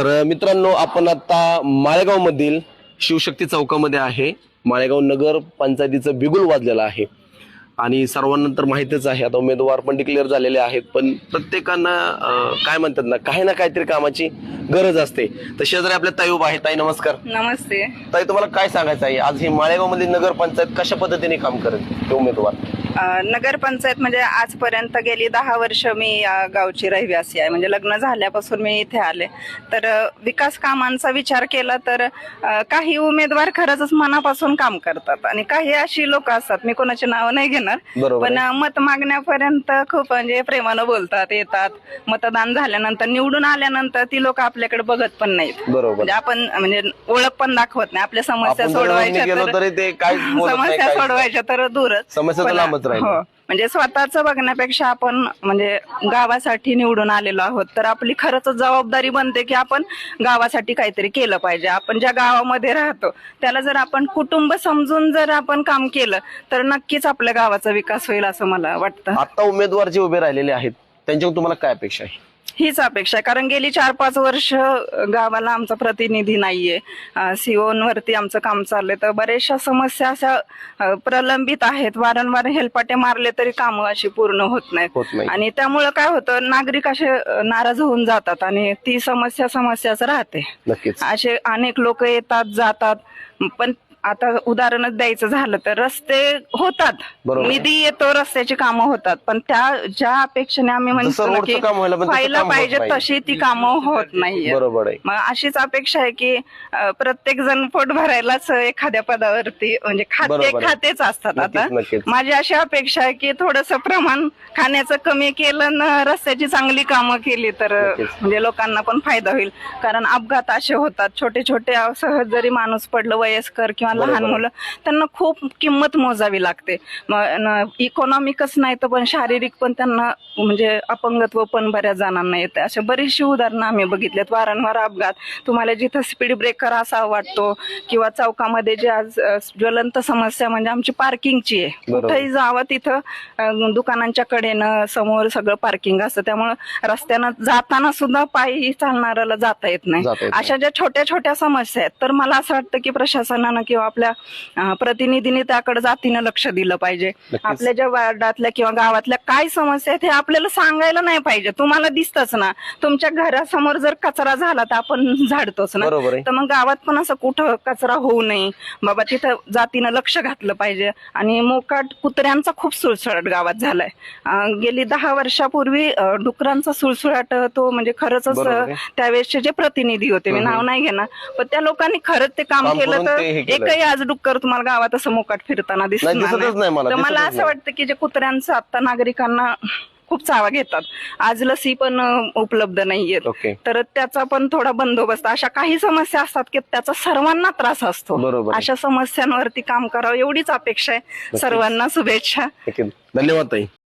तर मित्रांनो आपण आता माळेगाव मधील शिवशक्ती चौकामध्ये आहे. माळेगाव नगर पंचायतीचं बिगुल वाजलेलं आहे. आणि सर्वांना तर माहितीच आहे आता उमेदवार पण डिक्लेअर झालेले आहेत. पण प्रत्येकांना काय म्हणतात ना काही ना काहीतरी कामाची गरज असते. तर शेजारी आपल्या ताई उभा आहे. ताई नमस्कार. नमस्ते. ताई तुम्हाला काय सांगायचं आहे? आज ही माळेगावमध्ये नगर पंचायत कशा पद्धतीने काम करेल? ते उमेदवार. नगरपंचायत म्हणजे आजपर्यंत गेली दहा वर्ष मी या गावची रहिवासी आहे. म्हणजे लग्न झाल्यापासून मी इथे आले. तर विकास कामांचा विचार केला तर काही उमेदवार खरंच मनापासून काम करतात. आणि काही अशी लोक असतात. मी कोणाचे नाव नाही घेणार. पण मत मागण्यापर्यंत खूप म्हणजे प्रेमानं बोलतात येतात. मतदान झाल्यानंतर निवडून आल्यानंतर ती लोक आपल्याकडे बघत पण नाहीत. बरोबर. म्हणजे आपण म्हणजे ओळख पण दाखवत नाही. आपल्या समस्या आपण जर सोडवायच्या गेलो तर- तरी ते बोलत नाही, समस्या सोडवायच्या तर दूरच. समस्या तर पण- लांबच राहिली. हो. म्हणजे स्वतःच बघण्यापेक्षा आपण म्हणजे गावासाठी निवडून आलेलो आहोत तर आपली खरंच जबाबदारी बनते की आपण गावासाठी काहीतरी केलं पाहिजे. आपण ज्या गावामध्ये राहतो त्याला जर आपण कुटुंब समजून जर आपण काम केलं तर नक्कीच आपल्या गावाचा विकास होईल असं मला वाटतं. आता उमेदवार जे उभे राहिलेले आहेत त्यांच्याकडून तुम्हाला काय अपेक्षा आहे? हीच अपेक्षा आहे. कारण गेली चार पाच वर्ष गावाला आमचा प्रतिनिधी नाहीये. सीओनवरती आमचं काम चाललंय. तर बऱ्याचशा समस्या अशा प्रलंबित आहेत. वारंवार हेलपाटे मारले तरी कामं अशी पूर्ण होत नाहीत. होत नाही आणि त्यामुळं काय होतं नागरिक असे नाराज होऊन जातात आणि ती समस्या समस्याच राहते. असे अनेक लोक येतात जातात. पण आता उदाहरणच द्यायचं झालं तर रस्ते होतात. बरोबर. निधी येतो रस्त्याची कामं होतात. पण त्या ज्या अपेक्षेने आम्ही जसं म्हणतो रोडचं की काम व्हायला पण तसं व्हायला काम होत पाहिजे नाही. तशी ती कामं होत नाहीये बरोबर आहे. मग अशीच अपेक्षा आहे की प्रत्येक जण पोट भरायलाच एखाद्या पदावरती म्हणजे खाते बरोबर आहे. खातेच असतात आता. नक्कीच नक्कीच. माझी अशी अपेक्षा आहे की थोडस प्रमाण खाण्याचं कमी केलं न रस्त्याची चांगली कामं केली तर नक्कीच. म्हणजे लोकांना पण फायदा होईल. कारण अपघात असे होतात. छोटे छोटे सहज जरी माणूस पडलं वयस्कर किंवा बरोबर. लहान. मुलं त्यांना खूप किंमत मोजावी लागते. इकॉनॉमिकच नाही तर पण शारीरिक पण त्यांना म्हणजे अपंगत्व पण बऱ्याच जणांना येते. अशा बरीचशी उदाहरणं आम्ही बघितल्यात वारंवार अपघात. तुम्हाला जिथं स्पीड ब्रेकर असा वाटतो किंवा चौकामध्ये जे आज ज्वलंत समस्या म्हणजे आमची पार्किंगची आहे. कुठेही जावं तिथं दुकानांच्या कडेनं समोर सगळं पार्किंग असतं. त्यामुळं रस्त्यानं जाताना सुद्धा पायी चालणाऱ्याला जाता येत नाही. जाता येत नाही. अशा ज्या छोट्या छोट्या समस्या आहेत तर मला असं वाटतं की प्रशासनानं किंवा आपल्या अ, प्रतिनिधींनी त्याकडे जातीनं लक्ष दिलं पाहिजे. आपल्या ज्या वार्डातल्या किंवा गावातल्या काय समस्या आहेत हे आपल्याला सांगायला नाही पाहिजे. तुम्हाला दिसतच ना. तुमच्या घरासमोर जर कचरा झाला तर आपण झाडतोच ना. तर मग गावात पण असं कुठं कचरा होऊ नये. बाबा तिथं जातीनं लक्ष घातलं पाहिजे. आणि मोकाट कुत्र्यांचा खूप सुळसुळाट गावात झालाय. गेली दहा वर्षापूर्वी डुकरांचा सुळसुळाट तो म्हणजे खरंच. त्यावेळेसचे जे प्रतिनिधी होते मी. नाव नाही घेणार. पण त्या लोकांनी खरंच ते काम केलं तर केलंय. एकही आज डुक्कर तुम्हाला गावात असं मोकाट फिरताना दिसणार नाही, दिसतच नाही मला, तर मला दिसतच असं नाही. वाटतं की जे कुत्र्यांचं आता नागरिकांना खूप चावा घेतात. आज लसी पण अं, उपलब्ध नाहीये ओके. तर त्याचा पण थोडा बंदोबस्त अशा काही समस्या असतात की त्याचा सर्वांना त्रास असतो. बरोबर. आहे. अशा समस्यांवरती काम करावं एवढीच अपेक्षा आहे. सर्वांना शुभेच्छा. धन्यवाद ताई.